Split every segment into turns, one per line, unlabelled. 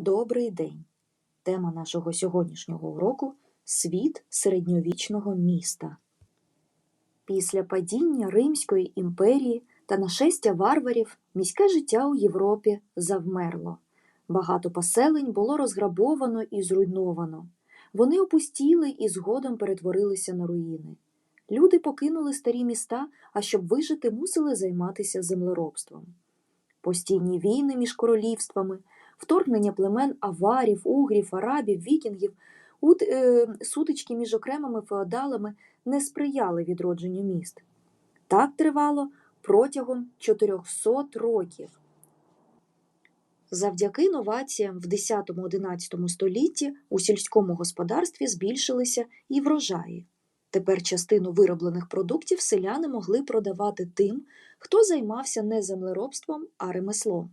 Добрий день! Тема нашого сьогоднішнього уроку Світ середньовічного міста. Після падіння Римської імперії та нашестя варварів міське життя у Європі завмерло. Багато поселень було розграбовано і зруйновано. Вони опустіли і згодом перетворилися на руїни. Люди покинули старі міста, а щоб вижити, мусили займатися землеробством. Постійні війни між королівствами, вторгнення племен аварів, угрів, арабів, вікінгів, е, сутички між окремими феодалами не сприяли відродженню міст. Так тривало протягом 400 років. Завдяки інноваціям в 10-11 столітті у сільському господарстві збільшилися і врожаї. Тепер частину вироблених продуктів селяни могли продавати тим, хто займався не землеробством, а ремеслом.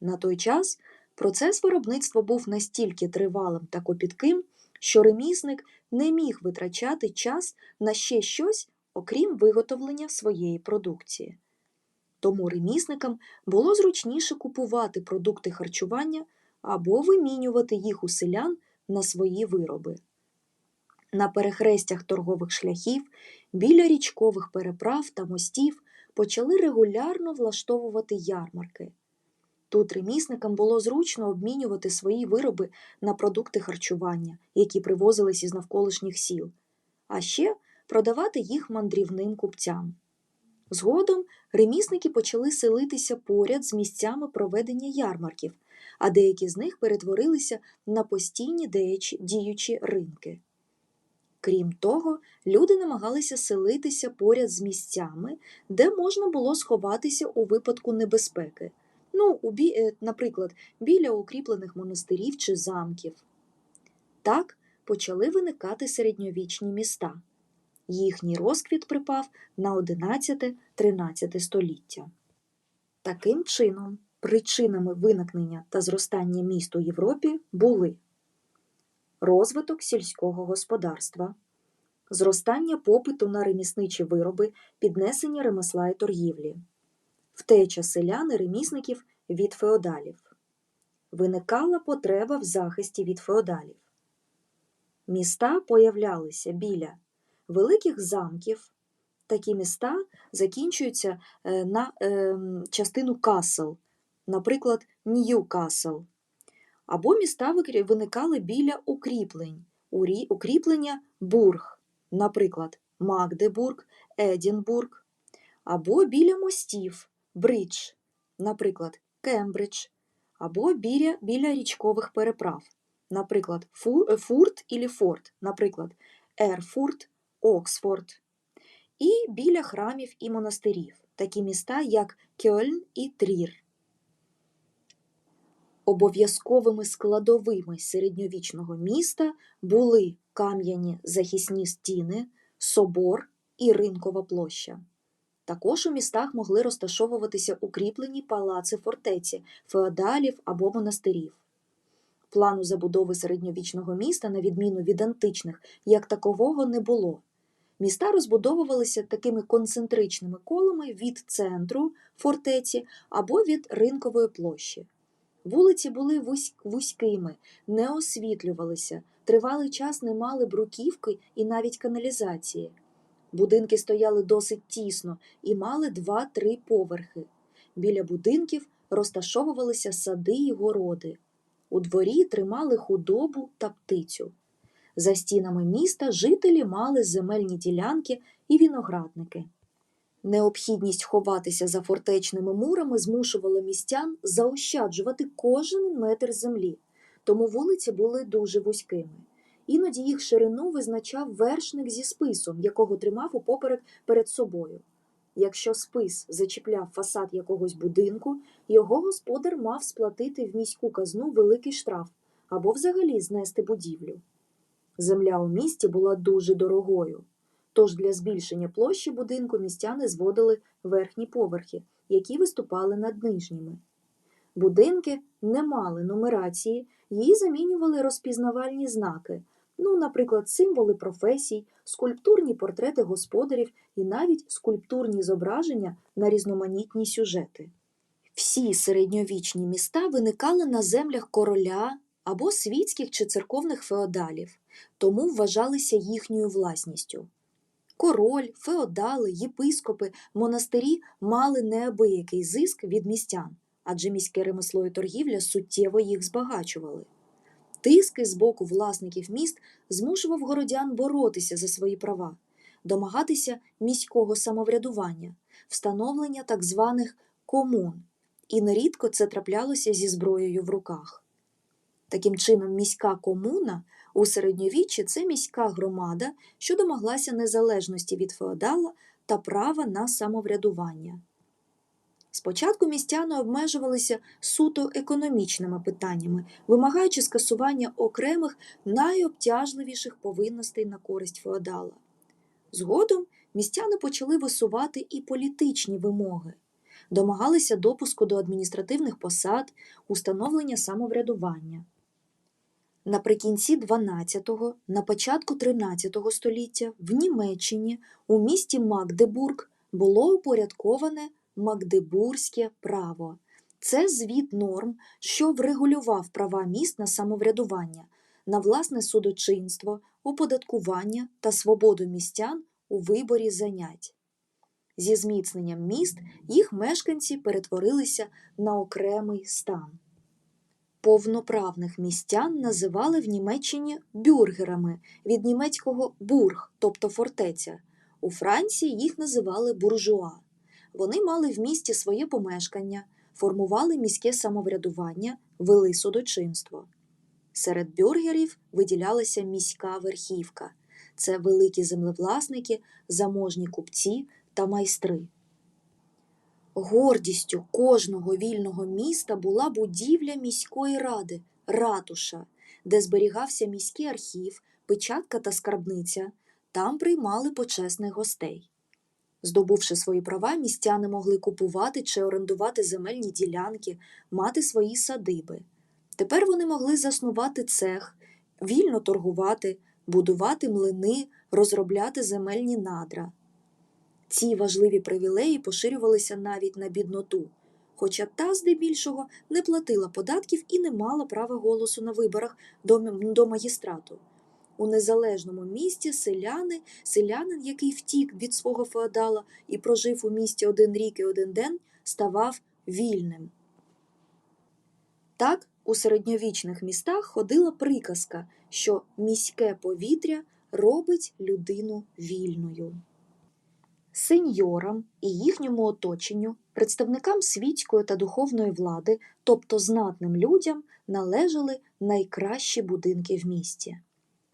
На той час процес виробництва був настільки тривалим та копітким, що ремісник не міг витрачати час на ще щось, окрім виготовлення своєї продукції. Тому ремісникам було зручніше купувати продукти харчування або вимінювати їх у селян на свої вироби. На перехрестях торгових шляхів, біля річкових переправ та мостів почали регулярно влаштовувати ярмарки. Тут ремісникам було зручно обмінювати свої вироби на продукти харчування, які привозились із навколишніх сіл, а ще продавати їх мандрівним купцям. Згодом ремісники почали селитися поряд з місцями проведення ярмарків, а деякі з них перетворилися на постійні діючі ринки. Крім того, люди намагалися селитися поряд з місцями, де можна було сховатися у випадку небезпеки, ну, у бі... е, наприклад, біля укріплених монастирів чи замків. Так почали виникати середньовічні міста. Їхній розквіт припав на 11-13 століття. Таким чином, причинами виникнення та зростання міст у Європі були розвиток сільського господарства, зростання попиту на ремісничі вироби, піднесення ремесла і торгівлі, втеча селян і ремісників від феодалів, виникала потреба в захисті від феодалів. Міста появлялися біля великих замків. Такі міста закінчуються е, на е, частину касл, наприклад, Ньюкасл. Або міста виникали біля укріплень, укріплення бург, наприклад, Магдебург, Едінбург, або біля мостів, бридж, наприклад, Кембридж, або біля, біля річкових переправ, наприклад, Фу- Фурт і Форт, наприклад, Ерфурт, Оксфорд, і біля храмів і монастирів, такі міста, як Кьольн і Трір. Обов'язковими складовими середньовічного міста були кам'яні захисні стіни, собор і ринкова площа. Також у містах могли розташовуватися укріплені палаци фортеці, феодалів або монастирів. Плану забудови середньовічного міста, на відміну від античних, як такового не було. Міста розбудовувалися такими концентричними колами від центру фортеці або від ринкової площі. Вулиці були вузькими, не освітлювалися, тривалий час не мали бруківки і навіть каналізації. Будинки стояли досить тісно і мали два-три поверхи. Біля будинків розташовувалися сади й городи. У дворі тримали худобу та птицю. За стінами міста жителі мали земельні ділянки і виноградники. Необхідність ховатися за фортечними мурами змушувала містян заощаджувати кожен метр землі, тому вулиці були дуже вузькими. Іноді їх ширину визначав вершник зі списом, якого тримав упоперек перед собою. Якщо спис зачіпляв фасад якогось будинку, його господар мав сплатити в міську казну великий штраф або взагалі знести будівлю. Земля у місті була дуже дорогою. Тож для збільшення площі будинку містяни зводили верхні поверхи, які виступали над нижніми. Будинки не мали нумерації, її замінювали розпізнавальні знаки, ну, наприклад, символи професій, скульптурні портрети господарів і навіть скульптурні зображення на різноманітні сюжети. Всі середньовічні міста виникали на землях короля або світських чи церковних феодалів, тому вважалися їхньою власністю. Король, феодали, єпископи, монастирі мали неабиякий зиск від містян, адже міське ремесло і торгівля суттєво їх збагачували. Тиски з боку власників міст змушував городян боротися за свої права, домагатися міського самоврядування, встановлення так званих комун, і нерідко це траплялося зі зброєю в руках. Таким чином, міська комуна у середньовіччі це міська громада, що домоглася незалежності від феодала та права на самоврядування. Спочатку містяни обмежувалися суто економічними питаннями, вимагаючи скасування окремих найобтяжливіших повинностей на користь феодала. Згодом містяни почали висувати і політичні вимоги, домагалися допуску до адміністративних посад, установлення самоврядування. Наприкінці 12-го, на початку 13 століття в Німеччині у місті Магдебург було упорядковане Магдебурзьке право. Це звіт норм, що врегулював права міст на самоврядування, на власне судочинство, оподаткування та свободу містян у виборі занять. Зі зміцненням міст їх мешканці перетворилися на окремий стан. Повноправних містян називали в Німеччині бюргерами від німецького бург, тобто фортеця. У Франції їх називали буржуа. Вони мали в місті своє помешкання, формували міське самоврядування, вели судочинство. Серед бюргерів виділялася міська верхівка це великі землевласники, заможні купці та майстри. Гордістю кожного вільного міста була будівля міської ради, ратуша, де зберігався міський архів, печатка та скарбниця. Там приймали почесних гостей. Здобувши свої права, містяни могли купувати чи орендувати земельні ділянки, мати свої садиби. Тепер вони могли заснувати цех, вільно торгувати, будувати млини, розробляти земельні надра. Ці важливі привілеї поширювалися навіть на бідноту, хоча та здебільшого не платила податків і не мала права голосу на виборах до, магістрату. У незалежному місті селяни, селянин, який втік від свого феодала і прожив у місті один рік і один день, ставав вільним. Так, у середньовічних містах ходила приказка, що міське повітря робить людину вільною. Сеньорам і їхньому оточенню, представникам світської та духовної влади, тобто знатним людям, належали найкращі будинки в місті.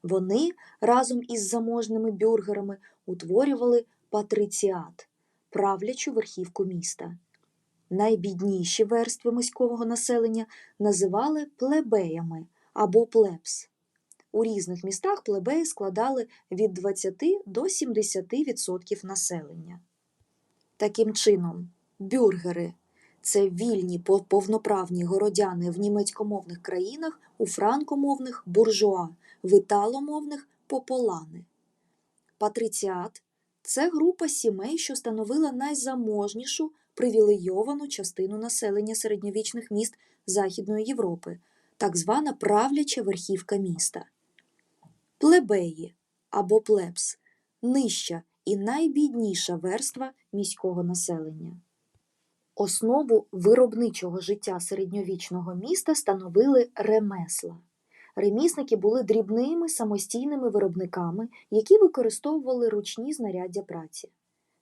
Вони разом із заможними бюргерами утворювали патриціат, правлячу верхівку міста. Найбідніші верстви міського населення називали плебеями або плебс. У різних містах плебеї складали від 20 до 70% населення. Таким чином, бюргери це вільні повноправні городяни в німецькомовних країнах, у франкомовних буржуа, в італомовних пополани. Патриціат це група сімей, що становила найзаможнішу привілейовану частину населення середньовічних міст Західної Європи, так звана правляча верхівка міста. Плебеї або плебс нижча і найбідніша верства міського населення. Основу виробничого життя середньовічного міста становили ремесла. Ремісники були дрібними самостійними виробниками, які використовували ручні знаряддя праці.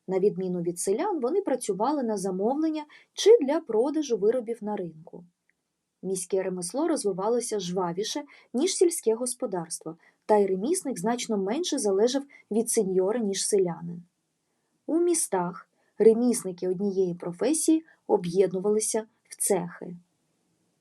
На відміну від селян, вони працювали на замовлення чи для продажу виробів на ринку. Міське ремесло розвивалося жвавіше, ніж сільське господарство, та й ремісник значно менше залежав від сеньора, ніж селянин. У містах ремісники однієї професії об'єднувалися в цехи.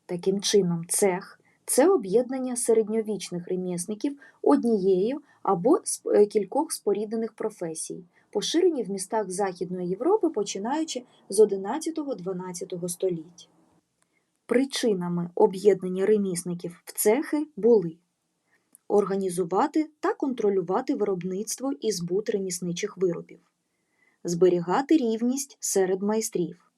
Таким чином, цех це об'єднання середньовічних ремісників однією або з кількох споріднених професій, поширені в містах Західної Європи, починаючи з 11-12 століть. Причинами об'єднання ремісників в цехи були організувати та контролювати виробництво і збут ремісничих виробів, зберігати рівність серед майстрів,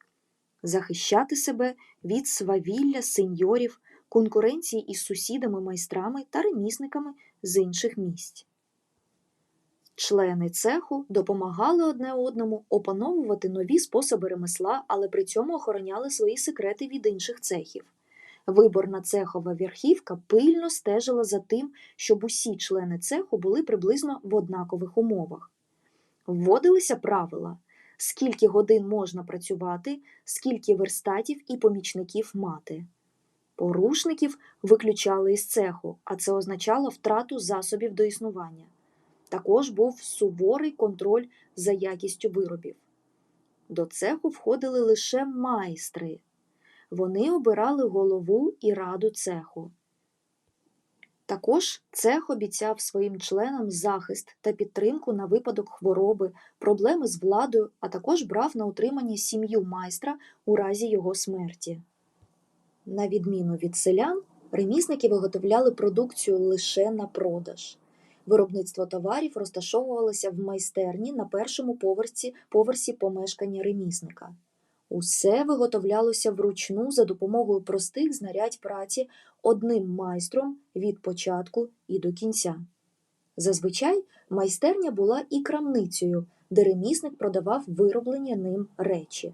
захищати себе від свавілля сеньорів, конкуренції із сусідами-майстрами та ремісниками з інших місць. Члени цеху допомагали одне одному опановувати нові способи ремесла, але при цьому охороняли свої секрети від інших цехів. Виборна цехова верхівка пильно стежила за тим, щоб усі члени цеху були приблизно в однакових умовах. Вводилися правила, скільки годин можна працювати, скільки верстатів і помічників мати. Порушників виключали із цеху, а це означало втрату засобів до існування. Також був суворий контроль за якістю виробів. До цеху входили лише майстри. Вони обирали голову і раду цеху. Також цех обіцяв своїм членам захист та підтримку на випадок хвороби, проблеми з владою, а також брав на утримання сім'ю майстра у разі його смерті. На відміну від селян, ремісники виготовляли продукцію лише на продаж. Виробництво товарів розташовувалося в майстерні на першому поверсі, поверсі помешкання ремісника. Усе виготовлялося вручну за допомогою простих знарядь праці одним майстром від початку і до кінця. Зазвичай майстерня була і крамницею, де ремісник продавав вироблення ним речі.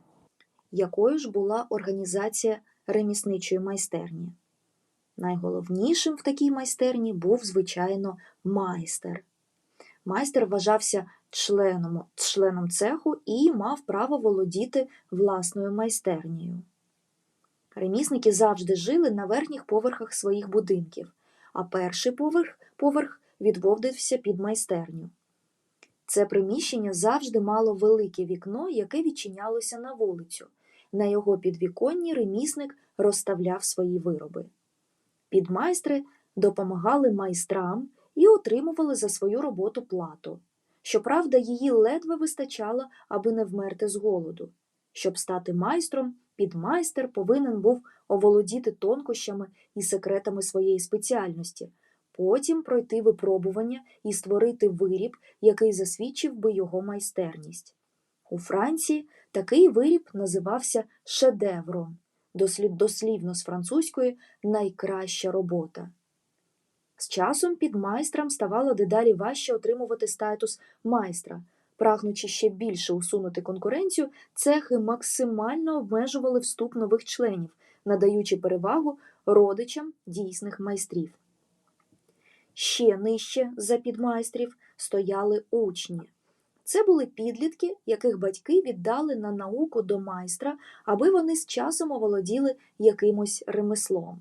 Якою ж була організація ремісничої майстерні? Найголовнішим в такій майстерні був, звичайно, майстер. Майстер вважався членом, членом цеху і мав право володіти власною майстернею. Ремісники завжди жили на верхніх поверхах своїх будинків, а перший поверх, поверх відводився під майстерню. Це приміщення завжди мало велике вікно, яке відчинялося на вулицю. На його підвіконні ремісник розставляв свої вироби. Підмайстри допомагали майстрам і отримували за свою роботу плату. Щоправда, її ледве вистачало, аби не вмерти з голоду. Щоб стати майстром, підмайстер повинен був оволодіти тонкощами і секретами своєї спеціальності, потім пройти випробування і створити виріб, який засвідчив би його майстерність. У Франції такий виріб називався шедевром, дослівно з французької найкраща робота. З часом під майстрам ставало дедалі важче отримувати статус майстра. Прагнучи ще більше усунути конкуренцію, цехи максимально обмежували вступ нових членів, надаючи перевагу родичам дійсних майстрів. Ще нижче за підмайстрів стояли учні. Це були підлітки, яких батьки віддали на науку до майстра, аби вони з часом оволоділи якимось ремеслом.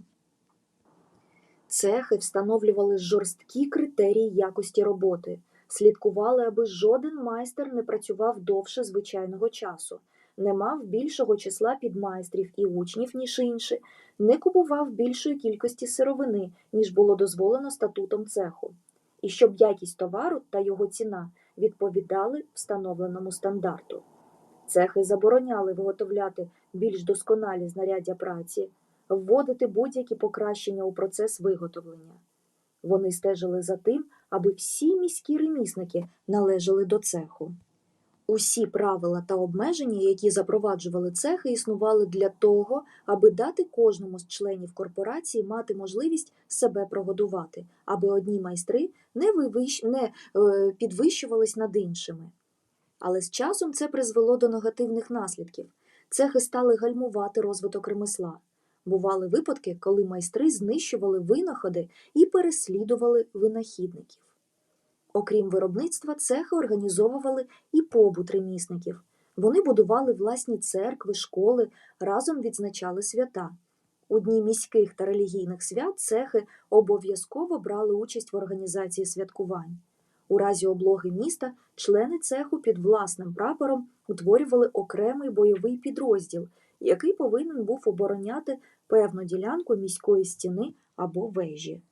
Цехи встановлювали жорсткі критерії якості роботи, слідкували, аби жоден майстер не працював довше звичайного часу, не мав більшого числа підмайстрів і учнів, ніж інші, не купував більшої кількості сировини, ніж було дозволено статутом цеху, і щоб якість товару та його ціна відповідали встановленому стандарту. Цехи забороняли виготовляти більш досконалі знаряддя праці, вводити будь-які покращення у процес виготовлення. Вони стежили за тим, аби всі міські ремісники належали до цеху. Усі правила та обмеження, які запроваджували цехи, існували для того, аби дати кожному з членів корпорації мати можливість себе прогодувати, аби одні майстри не, вивищ... не е, підвищувались над іншими. Але з часом це призвело до негативних наслідків. Цехи стали гальмувати розвиток ремесла. Бували випадки, коли майстри знищували винаходи і переслідували винахідників. Окрім виробництва, цехи організовували і побут ремісників. Вони будували власні церкви, школи, разом відзначали свята. У дні міських та релігійних свят цехи обов'язково брали участь в організації святкувань. У разі облоги міста члени цеху під власним прапором утворювали окремий бойовий підрозділ, який повинен був обороняти певну ділянку міської стіни або вежі.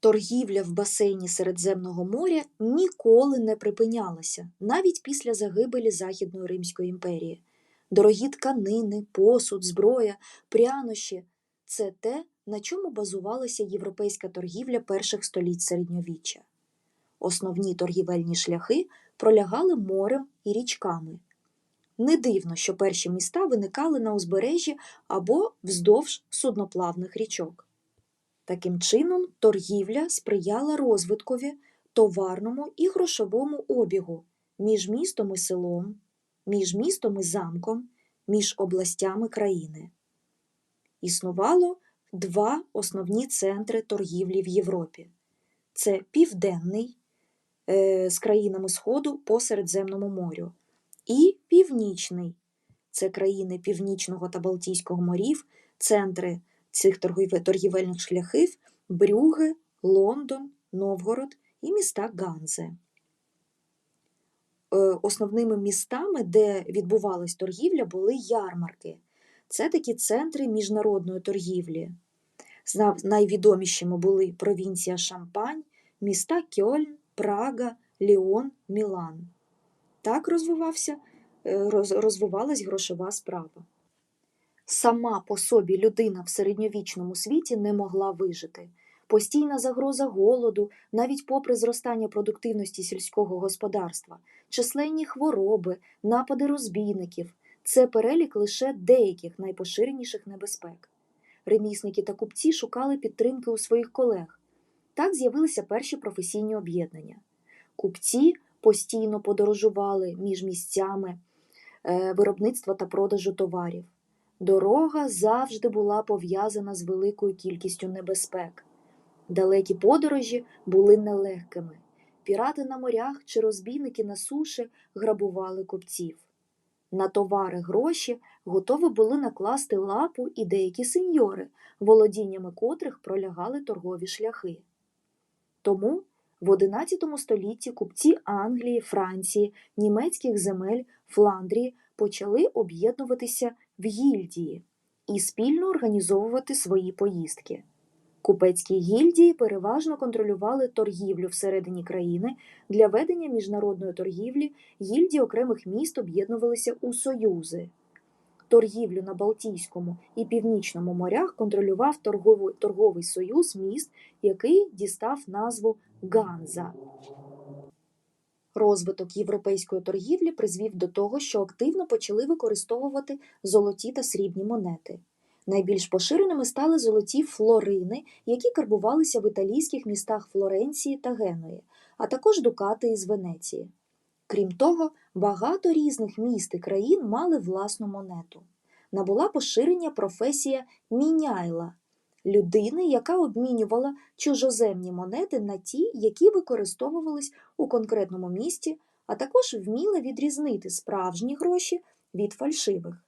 Торгівля в басейні Середземного моря ніколи не припинялася, навіть після загибелі Західної Римської імперії. Дорогі тканини, посуд, зброя, прянощі це те, на чому базувалася європейська торгівля перших століть середньовіччя. Основні торгівельні шляхи пролягали морем і річками. Не дивно, що перші міста виникали на узбережжі або вздовж судноплавних річок. Таким чином, торгівля сприяла розвиткові, товарному і грошовому обігу між містом і селом, між містом і замком, між областями країни. Існувало два основні центри торгівлі в Європі: це Південний е, з країнами Сходу по Середземному морю, і Північний це країни Північного та Балтійського морів, центри цих торгівельних шляхів Брюге, Лондон, Новгород і міста Ганзе. Е, Основними містами, де відбувалась торгівля, були ярмарки. Це такі центри міжнародної торгівлі. Найвідомішими були провінція Шампань, міста Кьольн, Прага, Ліон, Мілан. Так розвивався, е, розвивалась грошова справа. Сама по собі людина в середньовічному світі не могла вижити. Постійна загроза голоду, навіть попри зростання продуктивності сільського господарства, численні хвороби, напади розбійників це перелік лише деяких найпоширеніших небезпек. Ремісники та купці шукали підтримки у своїх колег. Так з'явилися перші професійні об'єднання. Купці постійно подорожували між місцями е, виробництва та продажу товарів. Дорога завжди була пов'язана з великою кількістю небезпек. Далекі подорожі були нелегкими. Пірати на морях чи розбійники на суші грабували купців. На товари гроші готові були накласти лапу і деякі сеньори, володіннями котрих пролягали торгові шляхи. Тому в XI столітті купці Англії, Франції, німецьких земель, Фландрії почали об'єднуватися в гільдії і спільно організовувати свої поїздки. Купецькі гільдії переважно контролювали торгівлю всередині країни. Для ведення міжнародної торгівлі гільдії окремих міст об'єднувалися у союзи. Торгівлю на Балтійському і Північному морях контролював торговий, торговий союз міст, який дістав назву Ганза. Розвиток європейської торгівлі призвів до того, що активно почали використовувати золоті та срібні монети. Найбільш поширеними стали золоті флорини, які карбувалися в італійських містах Флоренції та Геної, а також дукати із Венеції. Крім того, багато різних міст і країн мали власну монету. Набула поширення професія міняйла людини, яка обмінювала чужоземні монети на ті, які використовувались у конкретному місті, а також вміла відрізнити справжні гроші від фальшивих.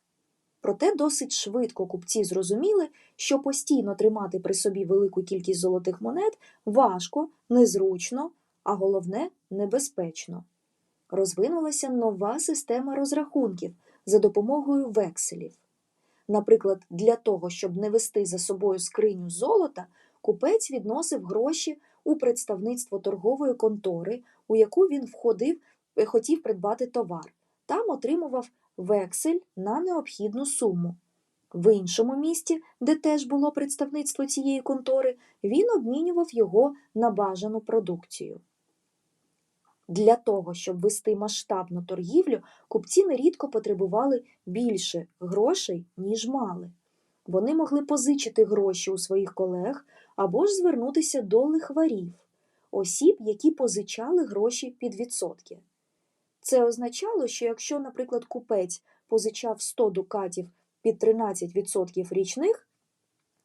Проте досить швидко купці зрозуміли, що постійно тримати при собі велику кількість золотих монет важко, незручно, а головне небезпечно. Розвинулася нова система розрахунків за допомогою векселів. Наприклад, для того, щоб не вести за собою скриню золота, купець відносив гроші у представництво торгової контори, у яку він входив, е, хотів придбати товар. Там отримував вексель на необхідну суму. В іншому місті, де теж було представництво цієї контори, він обмінював його на бажану продукцію. Для того, щоб вести масштабну торгівлю, купці нерідко потребували більше грошей, ніж мали. Вони могли позичити гроші у своїх колег або ж звернутися до лихварів, осіб, які позичали гроші під відсотки. Це означало, що якщо, наприклад, купець позичав 100 дукатів під 13% річних,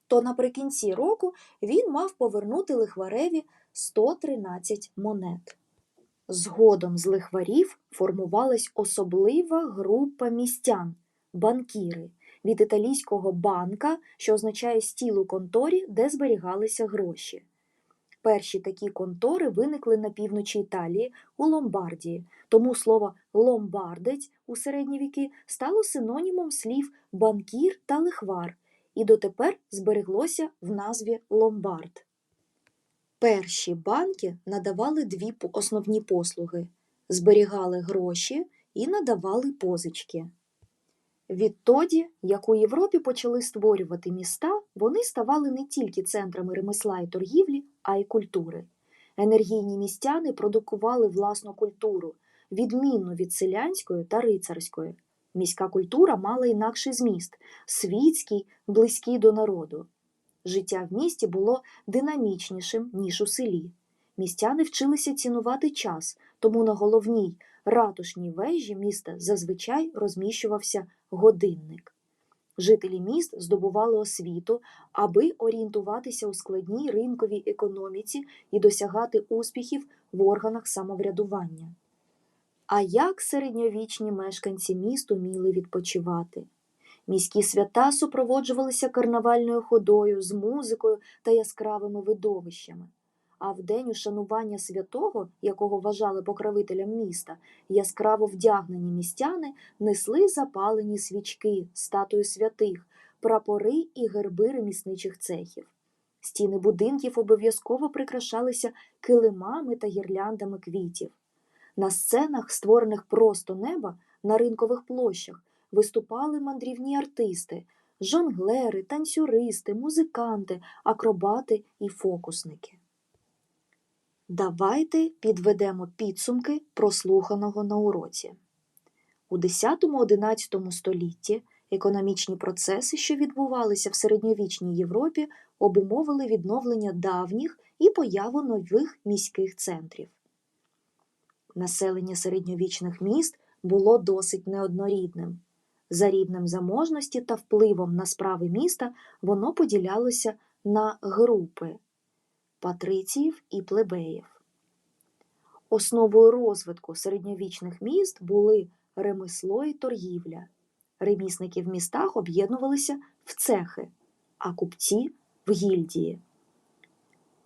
то наприкінці року він мав повернути лихвареві 113 монет. Згодом з лихварів формувалась особлива група містян банкіри від італійського банка, що означає стіл у конторі, де зберігалися гроші. Перші такі контори виникли на півночі Італії у Ломбардії, тому слово ломбардець у середні віки стало синонімом слів банкір та лихвар, і дотепер збереглося в назві ломбард. Перші банки надавали дві основні послуги зберігали гроші і надавали позички. Відтоді, як у Європі почали створювати міста, вони ставали не тільки центрами ремесла і торгівлі, а й культури. Енергійні містяни продукували власну культуру, відмінну від селянської та рицарської. Міська культура мала інакший зміст світський, близький до народу. Життя в місті було динамічнішим, ніж у селі. Містяни вчилися цінувати час, тому на головній ратушній вежі міста зазвичай розміщувався годинник. Жителі міст здобували освіту, аби орієнтуватися у складній ринковій економіці і досягати успіхів в органах самоврядування. А як середньовічні мешканці міст уміли відпочивати? Міські свята супроводжувалися карнавальною ходою з музикою та яскравими видовищами. А в день ушанування святого, якого вважали покровителем міста, яскраво вдягнені містяни несли запалені свічки, статуї святих, прапори і герби ремісничих цехів. Стіни будинків обов'язково прикрашалися килимами та гірляндами квітів. На сценах, створених просто неба, на ринкових площах, виступали мандрівні артисти, жонглери, танцюристи, музиканти, акробати і фокусники. Давайте підведемо підсумки прослуханого на уроці. У 10-11 столітті економічні процеси, що відбувалися в середньовічній Європі, обумовили відновлення давніх і появу нових міських центрів. Населення середньовічних міст було досить неоднорідним. За рівнем заможності та впливом на справи міста воно поділялося на групи патриціїв і плебеїв. Основою розвитку середньовічних міст були ремесло і торгівля. Ремісники в містах об'єднувалися в цехи, а купці в гільдії.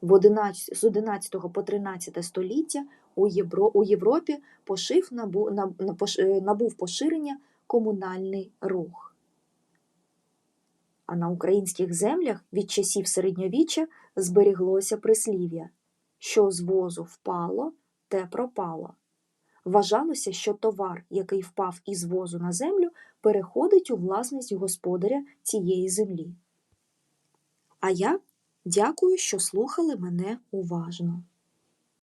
В 11, з 11 по 13 століття у, Євро, у Європі пошив набу, наб, пош- набув поширення комунальний рух. А на українських землях від часів середньовіччя зберіглося прислів'я що з возу впало, те пропало. Вважалося, що товар, який впав із возу на землю, переходить у власність господаря цієї землі. А я дякую, що слухали мене уважно.